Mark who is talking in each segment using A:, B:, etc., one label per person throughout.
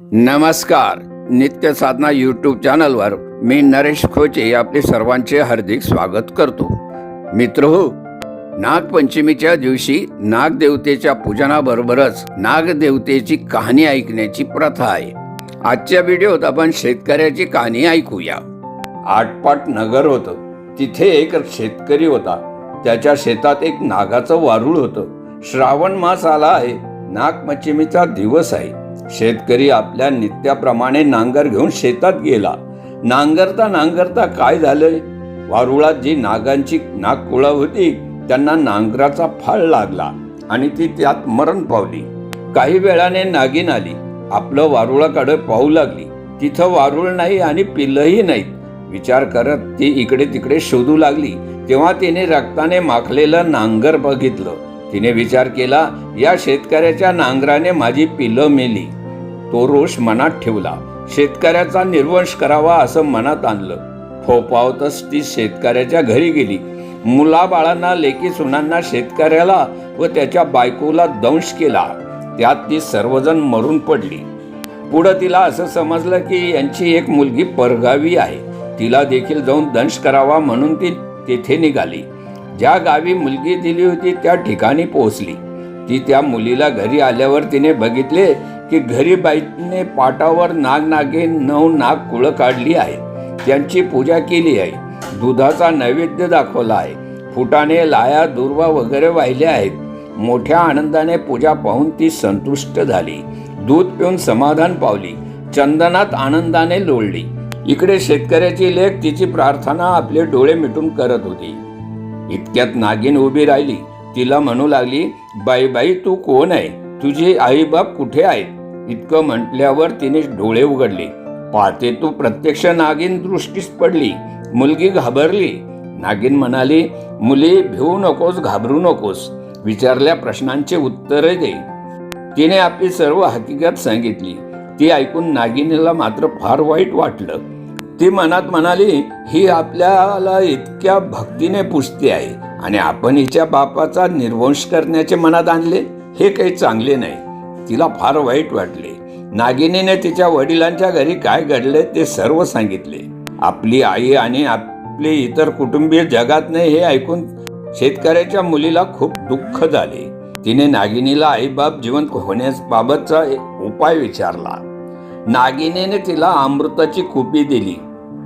A: नमस्कार. नित्य साधना यूट्यूब चॅनलवर मी नरेश खोचे आपले सर्वांचे हार्दिक स्वागत करतो. मित्र हो नागपंचमीच्या दिवशी नागदेवतेच्या पूजनाबरोबरच नागदेवतेची कहाणी ऐकण्याची प्रथा आहे. आजच्या व्हिडिओत आपण शेतकऱ्याची कहाणी ऐकूया. आटपाट नगर होतं. तिथे एक शेतकरी होता. त्याच्या शेतात एक नागाचं वारूळ होतं. श्रावण मास आला आहे. नागपंचमीचा दिवस आहे. शेतकरी आपल्या नित्याप्रमाणे नांगर घेऊन शेतात गेला. नांगरता नांगरता काय झालंय? वारुळात जी नागांची नागकुळा होती त्यांना नांगराचा फाळ लागला आणि ती त्यात मरण पावली. काही वेळाने नागिन आली. आपलं वारुळाकडे पाहू लागली. तिथं वारुळ नाही आणि पिल्लही नाहीत. विचार करत ती इकडे तिकडे शोधू लागली. तेव्हा तिने रक्ताने माखलेलं नांगर बघितलं. तिने विचार केला या शेतकऱ्याच्या नांगराने माझी पिलं मेली. तो रोष मनात ठेवला. शेतकऱ्याचा निर्वंश करावा असं मनात आणलं. फोपावतच ती शेतकऱ्याच्या घरी गेली. मुलाबाळांना लेकी सुनांना शेतकऱ्याला व त्याच्या बायकोला दंश केला. त्यात ती सर्वजण मरून पडली. पुढं तिला असं समजलं की यांची एक मुलगी परगावी आहे. तिला देखील जाऊन दंश करावा म्हणून ती तेथे निघाली. ज्या गावी मुलगी दिली होती त्या ठिकाणी पोहोचली. ती त्या मुलीला घरी आल्यावर तिने बघितले की घरी बाईने पाटावर नाग नागे नऊ नाग कुळं काढली आहे त्यांची पूजा केली आहे. दुधाचा नैवेद्य दाखवला आहे. फुटाने लाया दुर्वा वगैरे वाहिले आहेत. मोठ्या आनंदाने पूजा पाहून ती संतुष्ट झाली. दूध पिऊन समाधान पावली. चंदनात आनंदाने लोळली. इकडे शेतकऱ्याची लेख तिची प्रार्थना आपले डोळे मिटून करत होती. इतक्यात नागिन उभी राहिली. तिला म्हणू लागली बाई बाई तू कोण आहे? तुझे आईबाप कुठे आहेत? इतकं म्हटल्यावर तिने डोळे उघडले. पाहते तू प्रत्यक्ष नागिन दृष्टीस पडली. मुलगी घाबरली. नागिन म्हणाली मुली भिवू नकोस घाबरू नकोस. विचारल्या प्रश्नांचे उत्तरे दे. तिने आपली सर्व हकीकत सांगितली. ती ऐकून नागिनीला मात्र फार वाईट वाटलं. ती मनात म्हणाली ही आपल्याला इतक्या भक्तीने पुजते आहे आणि आपण हिच्या बापाचा निर्वंश करण्याचे मनात आणले? हे काही चांगले नाही. तिला फार वाईट वाटले. नागिनीने तिच्या वडिलांच्या घरी काय घडले ते सर्व सांगितले. आपली आई आणि आपले इतर कुटुंबीय जगात नाही हे ऐकून शेतकऱ्याच्या मुलीला खूप दुःख झाले. तिने नागिनीला आईबाप जिवंत होण्याबाबतचा एक उपाय विचारला. नागिनीने तिला अमृताची कुपी दिली.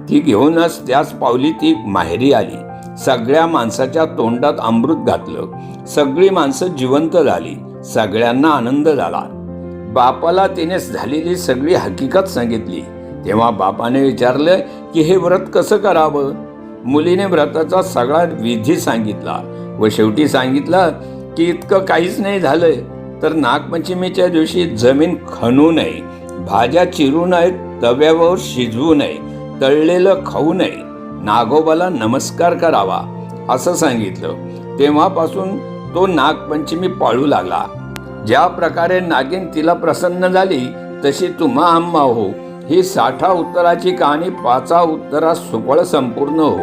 A: ती घेऊनच त्याच पावली ती माहेरी आली. सगळ्या माणसाच्या तोंडात अमृत घातलं. सगळी माणसं जिवंत झाली. सगळ्यांना आनंद झाला. बापाला तिने झालेली सगळी हकीकत सांगितली. तेव्हा बापाने विचारलं की हे व्रत कसं करावं? मुलीने व्रताचा सगळा विधी सांगितला व शेवटी सांगितलं की इतकं काहीच नाही झालंय तर नागपंचमीच्या दिवशी जमीन खणू नये भाज्या चिरू नयेत तव्यावर शिजवू नये तळलेलं खाऊ नये नागोबाला नमस्कार करावा असं सांगितलं. तेव्हापासून तो नागपंचमी पाळू लागला. ज्या प्रकारे नागिन तिला प्रसन्न झाली तशी तुम्हा आम्हा हो. ही साठा उत्तराची कहाणी पाचा उत्तरा सुफळ संपूर्ण हो.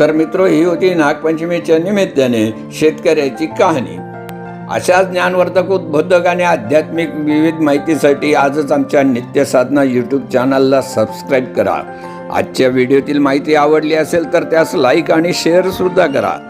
A: तर मित्र ही होती नागपंचमीच्या निमित्ताने शेतकऱ्याची कहाणी. अशाच ज्ञानवर्धक उद्बोधक आणि आध्यात्मिक विविध माहितीसाठी आजच आमच्या नित्य साधना यूट्यूब चॅनलला सबस्क्राईब करा. आजच्या व्हिडिओतील माहिती आवडली असेल तर त्यास लाईक आणि शेअर सुद्धा करा.